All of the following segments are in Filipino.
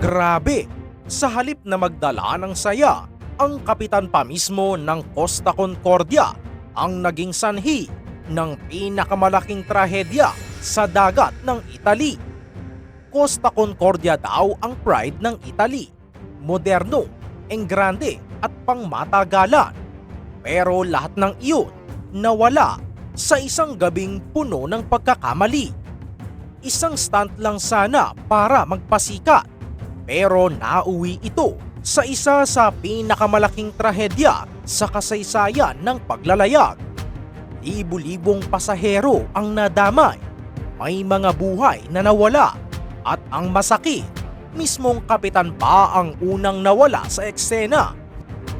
Grabe! Sa halip na magdala ng saya, ang kapitan pa mismo ng Costa Concordia ang naging sanhi ng pinakamalaking trahedya sa dagat ng Italy. Costa Concordia daw ang pride ng Italy. Moderno, enggrande at pangmatagalan. Pero lahat ng iyon nawala sa isang gabing puno ng pagkakamali. Isang stunt lang sana para magpasikat. Pero nauwi ito sa isa sa pinakamalaking trahedya sa kasaysayan ng paglalayag. Libu-libong pasahero ang nadamay. May mga buhay na nawala. At ang masakit, mismong kapitan pa ang unang nawala sa eksena.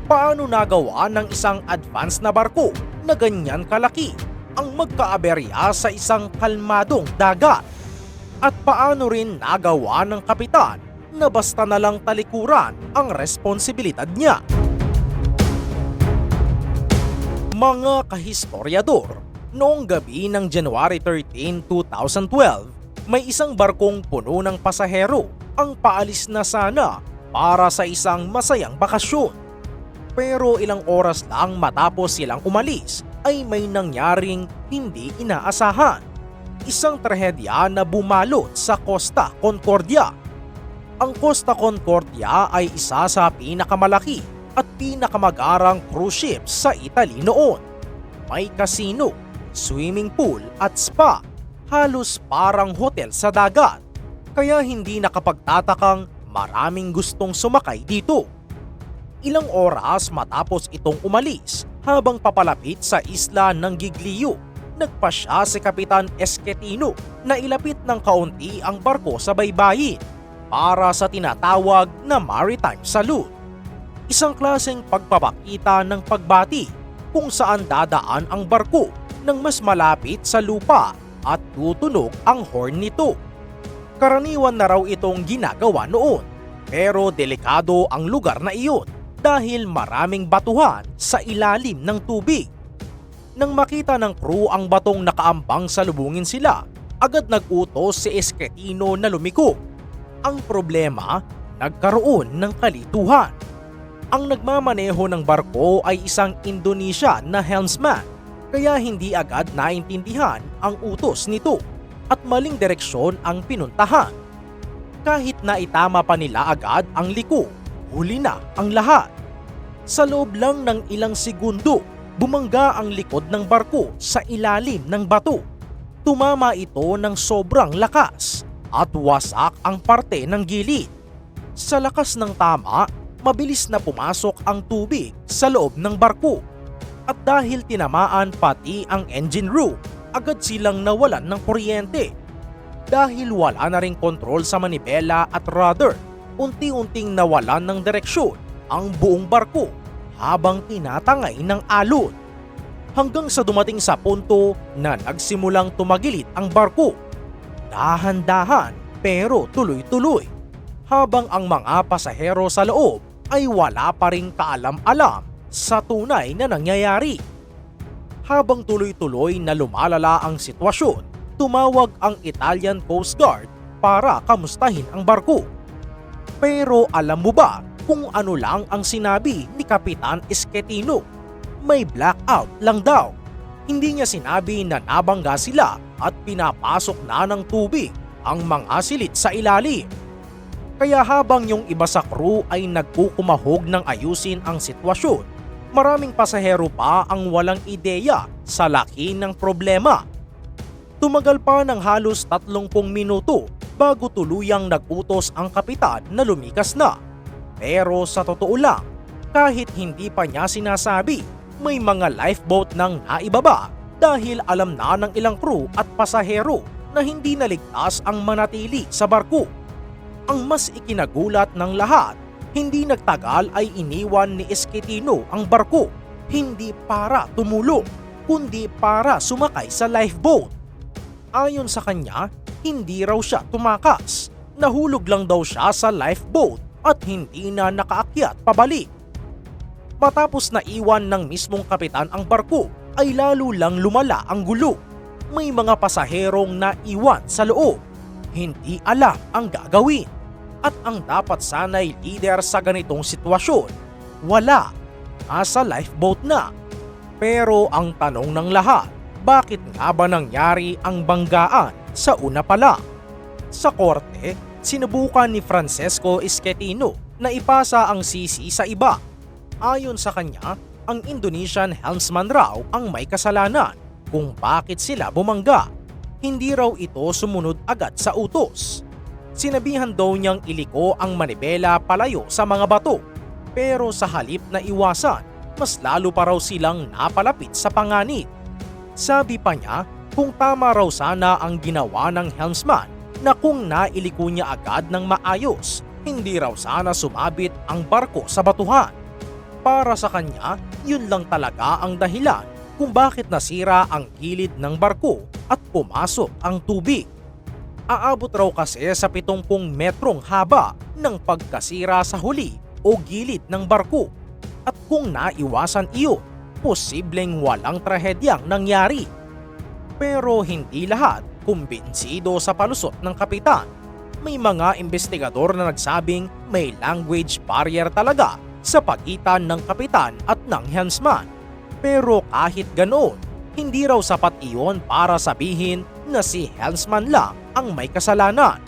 Paano nagawa ng isang advance na barko na ganyan kalaki ang magkaaberya sa isang kalmadong dagat? At paano rin nagawa ng kapitan na basta na lang talikuran ang responsibilidad niya? Mga kahistoryador, noong gabi ng January 13, 2012, may isang barkong puno ng pasahero ang paalis na sana para sa isang masayang bakasyon. Pero ilang oras lang matapos silang umalis ay may nangyaring hindi inaasahan. Isang trahedya na bumalot sa Costa Concordia. Ang Costa Concordia ay isa sa pinakamalaki at pinakamagarang cruise ship sa Italy noon. May casino, swimming pool at spa. Halos parang hotel sa dagat. Kaya hindi nakapagtatakang maraming gustong sumakay dito. Ilang oras matapos itong umalis habang papalapit sa isla ng Giglio, nagpasya si Kapitan Esquetino na ilapit ng kaunti ang barko sa baybayin para sa tinatawag na maritime salute. Isang klaseng pagpapakita ng pagbati kung saan dadaan ang barko ng mas malapit sa lupa at tutunog ang horn nito. Karaniwan na raw itong ginagawa noon pero delikado ang lugar na iyon dahil maraming batuhan sa ilalim ng tubig. Nang makita ng crew ang batong nakaambang sa lubungin sila, agad nag-utos si Esquetino na lumiko. Ang problema, nagkaroon ng kalituhan. Ang nagmamaneho ng barko ay isang Indonesia na helmsman kaya hindi agad naintindihan ang utos nito at maling direksyon ang pinuntahan. Kahit na itama pa nila agad ang liko, huli na ang lahat. Sa loob lang ng ilang segundo, bumangga ang likod ng barko sa ilalim ng bato. Tumama ito ng sobrang lakas at wasak ang parte ng gilid. Sa lakas ng tama, mabilis na pumasok ang tubig sa loob ng barko. At dahil tinamaan pati ang engine room, agad silang nawalan ng kuryente. Dahil wala na ring kontrol sa manibela at rudder, unti-unting nawalan ng direksyon ang buong barko habang tinatangay ng alon. Hanggang sa dumating sa punto na nagsimulang tumagilid ang barko. Dahan-dahan pero tuloy-tuloy. Habang ang mga pasahero sa loob ay wala pa ring kaalam-alam sa tunay na nangyayari. Habang tuloy-tuloy na lumalala ang sitwasyon, tumawag ang Italian Coast Guard para kamustahin ang barko. Pero alam mo ba kung ano lang ang sinabi ni Kapitan Esquetino? May blackout lang daw. Hindi niya sinabi na nabangga sila at pinapasok na ng tubig ang mga silit sa ilalim. Kaya habang yung iba sa crew ay nagkukumahog ng ayusin ang sitwasyon, maraming pasahero pa ang walang ideya sa laki ng problema. Tumagal pa ng halos 30 minuto bago tuluyang nagutos ang kapitan na lumikas na. Pero sa totoo lang, kahit hindi pa niya sinasabi, may mga lifeboat nang naibaba dahil alam na ng ilang crew at pasahero na hindi naligtas ang manatili sa barko. Ang mas ikinagulat ng lahat, hindi nagtagal ay iniwan ni Esquetino ang barko, hindi para tumulong, kundi para sumakay sa lifeboat. Ayon sa kanya, hindi raw siya tumakas. Nahulog lang daw siya sa lifeboat at hindi na nakaakyat pabalik. Matapos na iwan ng mismong kapitan ang barko, ay lalo lang lumala ang gulo. May mga pasaherong naiwan sa loob. Hindi alam ang gagawin. At ang dapat sana'y leader sa ganitong sitwasyon, wala. Nasa lifeboat na. Pero ang tanong ng lahat, bakit nga ba nangyari ang banggaan sa una pa lang? Sa korte, sinubukan ni Francesco Esquetino na ipasa ang sisi sa iba. Ayon sa kanya, ang Indonesian helmsman raw ang may kasalanan kung bakit sila bumangga. Hindi raw ito sumunod agad sa utos. Sinabihan daw niyang iliko ang manibela palayo sa mga bato. Pero sa halip na iwasan, mas lalo pa raw silang napalapit sa panganib. Sabi pa niya kung tama raw sana ang ginawa ng helmsman na kung nailiko niya agad ng maayos, hindi raw sana sumabit ang barko sa batuhan. Para sa kanya, yun lang talaga ang dahilan kung bakit nasira ang gilid ng barko at pumasok ang tubig. Aabot raw kasi sa 70 metrong haba ng pagkasira sa huli o gilid ng barko. At kung naiwasan iyon, posibleng walang trahedyang nangyari. Pero hindi lahat kumbinsido sa palusot ng kapitan. May mga investigador na nagsabing may language barrier talaga sa pagitan ng kapitan at ng helmsman. Pero kahit ganoon, hindi raw sapat iyon para sabihin na si helmsman lang ang may kasalanan.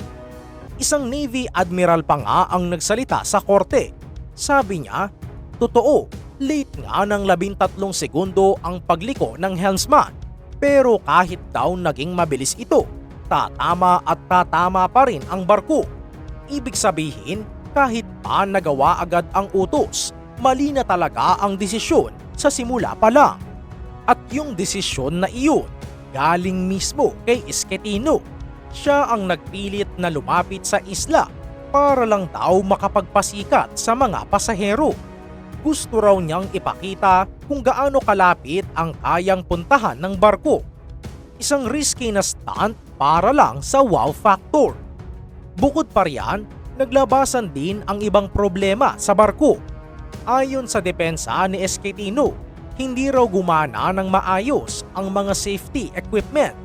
Isang Navy Admiral pa nga ang nagsalita sa korte. Sabi niya, totoo, late nga ng 13 segundo ang pagliko ng helmsman. Pero kahit daw naging mabilis ito, tatama at tatama pa rin ang barko. Ibig sabihin, kahit pa nagawa agad ang utos, mali na talaga ang desisyon sa simula pa lang. At yung desisyon na iyon, galing mismo kay Esquetino. Siya ang nagpilit na lumapit sa isla para lang daw makapagpasikat sa mga pasahero. Gusto raw niyang ipakita kung gaano kalapit ang kayang puntahan ng barko. Isang risky na stunt para lang sa wow factor. Bukod pa riyan, naglabasan din ang ibang problema sa barko. Ayon sa depensa ni Esquetino, hindi raw gumana ng maayos ang mga safety equipment.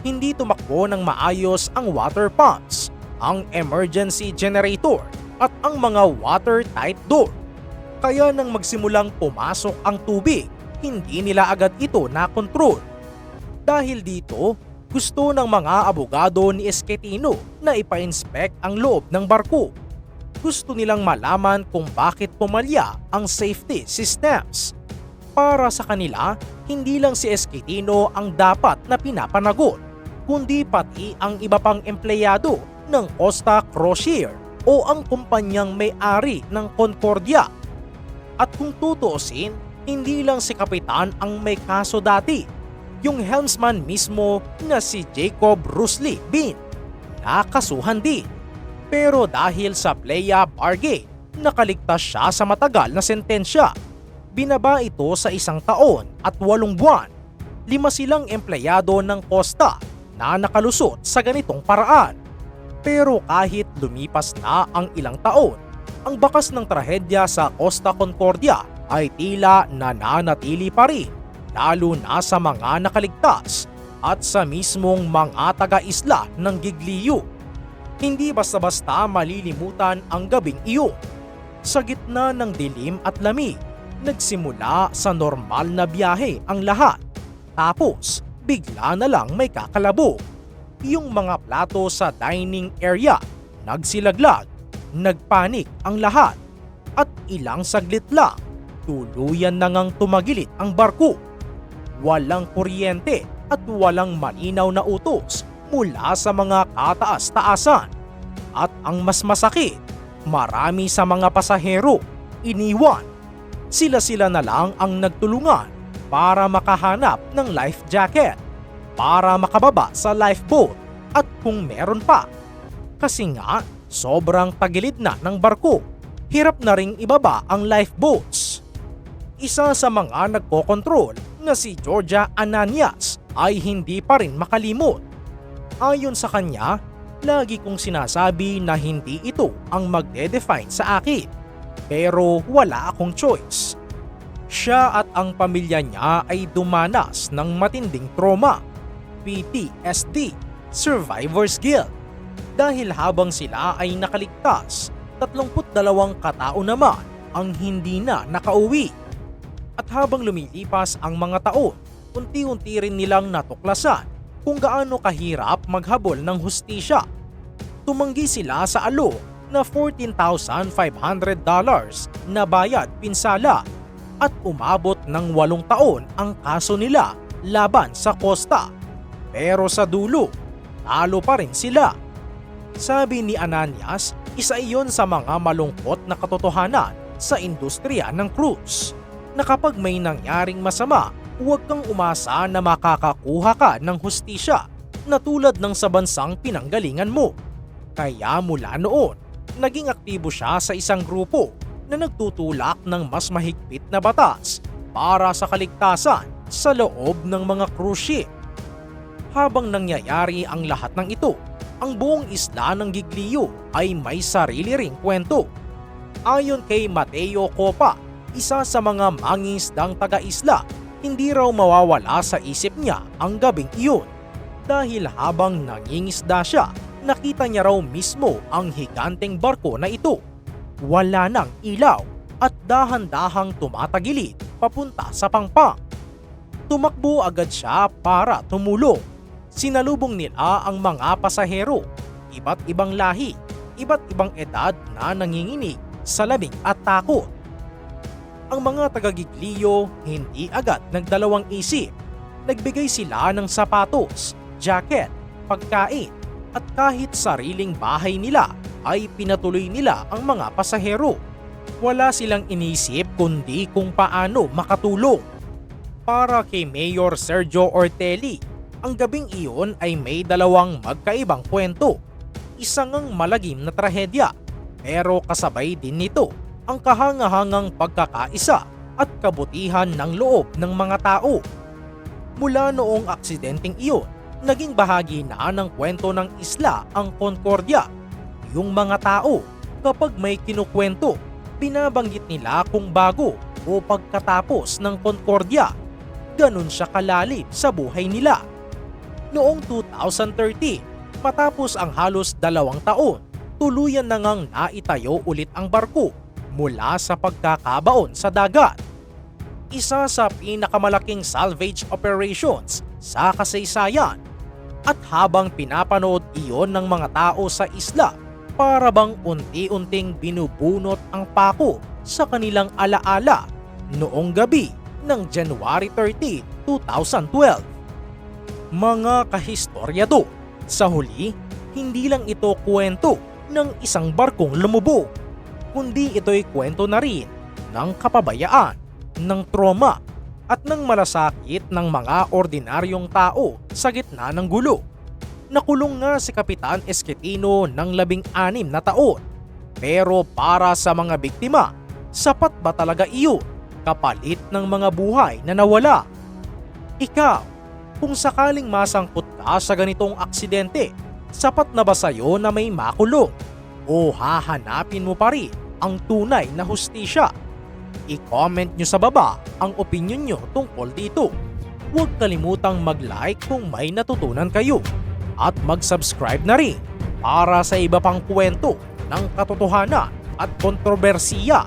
Hindi tumakbo ng maayos ang water pumps, ang emergency generator at ang mga watertight door. Kaya nang magsimulang pumasok ang tubig, hindi nila agad ito nakontrol. Dahil dito, gusto ng mga abogado ni Esquetino na ipa-inspect ang loob ng barko. Gusto nilang malaman kung bakit pumalya ang safety systems. Para sa kanila, hindi lang si Esquetino ang dapat na pinapanagot, kundi pati ang iba pang empleyado ng Costa Crocier o ang kumpanyang may-ari ng Concordia. At kung tutuusin, hindi lang si Kapitan ang may kaso dati. Yung helmsman mismo na si Jacob Rusley Bean, nakasuhan din. Pero dahil sa Playa Bargate, nakaligtas siya sa matagal na sentensya. Binaba ito sa isang taon at walong buwan. Lima silang empleyado ng Costa na nakalusot sa ganitong paraan. Pero kahit lumipas na ang ilang taon, ang bakas ng trahedya sa Costa Concordia ay tila nananatili pa rin lalo na sa mga nakaligtas at sa mismong mga taga-isla ng Giglio. Hindi basta-basta malilimutan ang gabing iyon. Sa gitna ng dilim at lamig, nagsimula sa normal na biyahe ang lahat. Tapos, bigla na lang may kakalabog. Yung mga plato sa dining area, nagsilaglag, nagpanik ang lahat. At ilang saglit lang, tuluyan na ngang tumagilit ang barko walang kuryente at walang malinaw na utos mula sa mga kataas-taasan. At ang mas masakit, marami sa mga pasahero iniwan. Sila-sila na lang ang nagtulungan para makahanap ng life jacket, para makababa sa lifeboat at kung meron pa. Kasi nga, sobrang tagilid na ng barko. Hirap na ring ibaba ang lifeboats. Isa sa mga nagkokontrol na si Georgia Ananias ay hindi pa rin makalimot. Ayon sa kanya, lagi kong sinasabi na hindi ito ang magde-define sa akin. Pero wala akong choice. Siya at ang pamilya niya ay dumanas ng matinding trauma, PTSD, survivor's guilt, Dahil habang sila ay nakaligtas, 32 katao naman ang hindi na nakauwi. At habang lumilipas ang mga taon, unti-unti rin nilang natuklasan kung gaano kahirap maghabol ng hustisya. Tumanggi sila sa alo na $14,500 na bayad pinsala at umabot ng walong taon ang kaso nila laban sa Costa. Pero sa dulo, talo pa rin sila. Sabi ni Ananias, isa iyon sa mga malungkot na katotohanan sa industriya ng cruise na kapag may nangyaring masama, huwag kang umasa na makakakuha ka ng hustisya na tulad ng sa bansang pinanggalingan mo. Kaya mula noon, naging aktibo siya sa isang grupo na nagtutulak ng mas mahigpit na batas para sa kaligtasan sa loob ng mga cruise ship. Habang nangyayari ang lahat ng ito, ang buong isla ng Giglio ay may sarili ring kwento. Ayon kay Mateo Copa, isa sa mga mangingisdang taga-isla, hindi raw mawawala sa isip niya ang gabing iyon. Dahil habang nangingisda siya, nakita niya raw mismo ang higanteng barko na ito. Wala nang ilaw at dahan-dahang tumatagilid papunta sa pangpang. Tumakbo agad siya para tumulong. Sinalubong nila ang mga pasahero, iba't ibang lahi, iba't ibang edad na nanginginig sa lamig at takot. Ang mga tagagigliyo hindi agad nagdalawang isip. Nagbigay sila ng sapatos, jacket, pagkain at kahit sariling bahay nila ay pinatuloy nila ang mga pasahero. Wala silang inisip kundi kung paano makatulong. Para kay Mayor Sergio Ortelli, ang gabing iyon ay may dalawang magkaibang kwento. Isang ang malagim na trahedya, pero kasabay din nito ang kahangahangang pagkakaisa at kabutihan ng loob ng mga tao. Mula noong aksidenteng iyon, naging bahagi na ng kwento ng isla ang Concordia. Yung mga tao, kapag may kinukwento, binabanggit nila kung bago o pagkatapos ng Concordia. Ganun siya kalalim sa buhay nila. Noong 2013, matapos ang halos dalawang taon, tuluyan na ngang naitayo ulit ang barko mula sa pagkakabaon sa dagat. Isa sa pinakamalaking salvage operations sa kasaysayan at habang pinapanood iyon ng mga tao sa isla para bang unti-unting binubunot ang pako sa kanilang alaala noong gabi ng January 13, 2012. Mga kahistoryado, sa huli, hindi lang ito kwento ng isang barkong lumubog, kundi ito'y kwento na rin ng kapabayaan, ng trauma, at ng malasakit ng mga ordinaryong tao sa gitna ng gulo. Nakulong nga si Kapitan Esquetino ng labing anim na taon. Pero para sa mga biktima, sapat ba talaga iyon kapalit ng mga buhay na nawala? Ikaw, kung sakaling masangkot ka sa ganitong aksidente, sapat na ba sa'yo na may makulong? O hahanapin mo pa rin ang tunay na hustisya? I-comment nyo sa baba ang opinion nyo tungkol dito. Huwag kalimutang mag-like kung may natutunan kayo at mag-subscribe na rin para sa iba pang kwento ng katotohanan at kontrobersiya